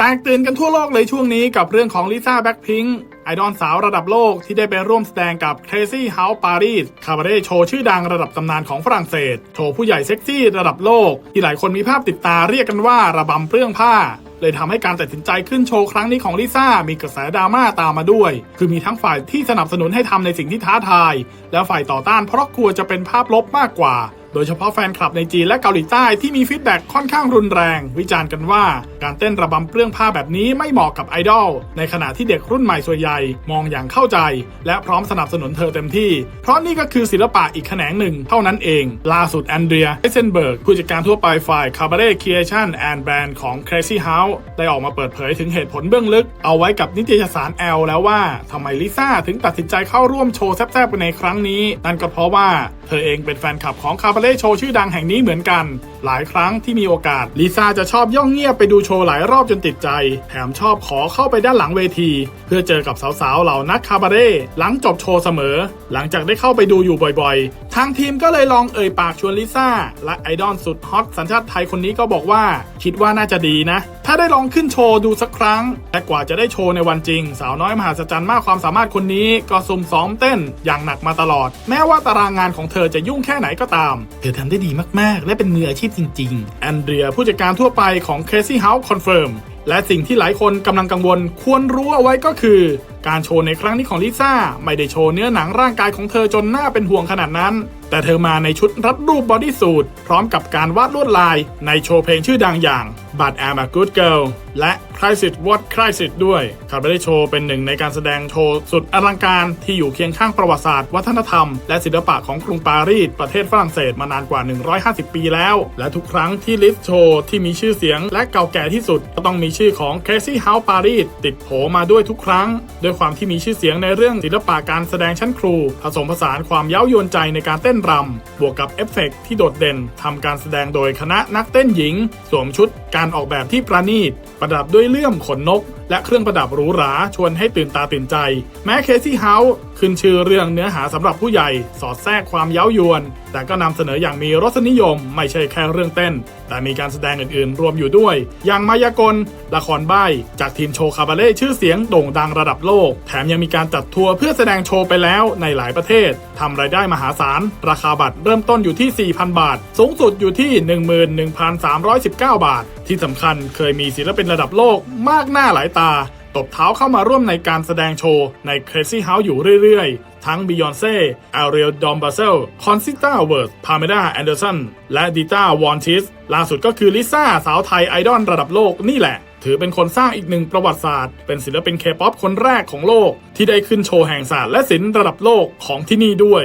แตกตื่นกันทั่วโลกเลยช่วงนี้กับเรื่องของลิซ่าแบ็คพิงค์ไอดอลสาวระดับโลกที่ได้ไปร่วมแสดงกับ Crazy House Paris คาบาเร่โชว์ชื่อดังระดับตำนานของฝรั่งเศส โชว์ผู้ใหญ่เซ็กซี่ระดับโลก ที่หลายคนมีภาพติดตาเรียกกันว่าระบำเปลื้องผ้าเลยทำให้การตัดสินใจขึ้นโชว์ครั้งนี้ของลิซ่ามีกระแสดราม่าตามมาด้วย คือมีทั้งฝ่ายที่สนับสนุนให้ทำในสิ่งที่ท้าทาย และฝ่ายต่อต้านเพราะกลัวจะเป็นภาพลบมากกว่า โดยเฉพาะแฟนคลับในจีนและเกาหลีใต้ที่มีฟีดแบ็กค่อนข้างรุนแรง วิจารณ์กันว่าการเต้นระบำเปลื้องผ้าแบบนี้ไม่เหมาะกับไอดอลในขณะที่เด็กรุ่นใหม่ส่วนใหญ่มองอย่างเข้าใจ และพร้อมสนับสนุนเธอเต็มที่ เพราะนี่ก็คือศิลปะอีกแขนงหนึ่งเท่านั้นเอง ล่าสุดแอนเดรียเอเซนเบิร์กผู้จัดการทั่วไปฝ่าย Cabaret Creation and Brand ของ Crazy House ได้ออกมาเปิดเผยถึงเหตุผลเบื้องลึก เอาไว้กับนิตยสารแอลแล้วว่าทำไมลิซ่าถึงตัดสินใจเข้าร่วมโชว์แซ่บๆในครั้งนี้ นั่นก็เพราะว่าเธอเองเป็นแฟนคลับของ Cabaret เล่โชว์ชื่อดังแห่งนี้เหมือนกัน หลายครั้งที่มีโอกาสลิซ่าจะชอบย่องเงียบไปดูโชว์หลายรอบจนติดใจ แถมชอบขอเข้าไปด้านหลังเวที เพื่อเจอกับสาวๆเหล่านักคาบาเร่หลังจบโชว์เสมอ หลังจากได้เข้าไปดูอยู่บ่อยๆ ทางทีมก็เลยลองเอ่ยปากชวนลิซ่า และไอดอลสุดฮอตสัญชาติไทยคนนี้ก็บอกว่า คิดว่าน่าจะดีนะ ถ้าได้ลองขึ้นโชว์ดูสักครั้ง แต่กว่าจะได้โชว์ในวันจริง สาวน้อยมหาศจรรย์มากความสามารถคนนี้ก็ซุ่มซ้อมเต้นอย่างหนักมาตลอด แม้ว่าตารางงานของเธอจะยุ่งแค่ไหนก็ตาม เธอทำได้ดีมากๆ และเป็นมืออาชีพจริงๆแอนเดรียผู้จัดการทั่วไปของ Crazy House Confirm และสิ่งที่หลายคนกำลังกังวลควรรู้เอาไว้ก็คือ การโชว์ในครั้งนี้ของลิซ่าไม่ได้โชว์เนื้อหนังร่างกายของเธอจนหน้าเป็นห่วงขนาดนั้น แต่เธอมาในชุดรัดรูปบอดี้สูทพร้อมกับการวาดลวดลายในโชว์เพลงชื่อดังอย่าง But I'm a Good Girl และ Crisis What Crisis ด้วยคาร์เบได้โชว์เป็นหนึ่งในการแสดงโชว์สุดอลังการที่อยู่เคียงข้างประวัติศาสตร์ วัฒนธรรม และศิลปะของกรุงปารีสประเทศฝรั่งเศสมานานกว่า 150 ปีแล้ว และทุกครั้งที่ลิสโชว์ที่มีชื่อเสียงและเก่าแก่ที่สุด ก็ต้องมีชื่อของ Crazy House Paris ติดโผมาด้วยทุกครั้ง ด้วยความที่มีชื่อเสียงในเรื่องศิลปะการแสดงชั้นครู ผสมผสานความเย้ายวนใจในการเต้นรำบวกกับเอฟเฟกต์ที่โดดเด่นทำการแสดงโดยคณะนักเต้นหญิง สวมชุดการออกแบบที่ประณีตประดับด้วยเลื่อมขนนก และเครื่องประดับหรูหราชวนให้ตื่นตาตื่นใจ แม้เคซี่เฮาส์ขึ้นชื่อเรื่องเนื้อหาสำหรับผู้ใหญ่ สอดแทรกความเย้ายวน แต่ก็นำเสนออย่างมีรสนิยม ไม่ใช่แค่เรื่องเต้น แต่มีการแสดงอื่นๆ รวมอยู่ด้วย อย่างมายากล ละครใบ้จากทีมโชว์คาบาเล่ชื่อเสียงโด่งดังระดับโลก แถมยังมีการจัดทัวร์เพื่อแสดงโชว์ไปแล้วในหลายประเทศทำรายได้มหาศาลราคาบัตรเริ่มต้นอยู่ที่ 4,000 บาท สูงสุดอยู่ที่ 11,319 บาท ที่สำคัญเคยมีศิลปินระดับโลกมากหน้าหลายตาตบเท้าเข้ามาร่วมในการแสดงโชว์ใน Crazy House อยู่เรื่อยๆ ทั้ง Beyoncé, Ariel d o m b a z e l Concita w u r t Pamela Anderson และ Dita Von Teese ล่าสุดก็คือลิซ่าสาวไทยไอดอลระดับโลกนี่แหละถือเป็นคนสร้างอีกหนึ่งประวัติศาสตร์ เป็นศิลปินเคป๊อปคนแรกของโลก ที่ได้ขึ้นโชว์แห่งศาสตร์และศิลป์ระดับโลกของที่นี่ด้วย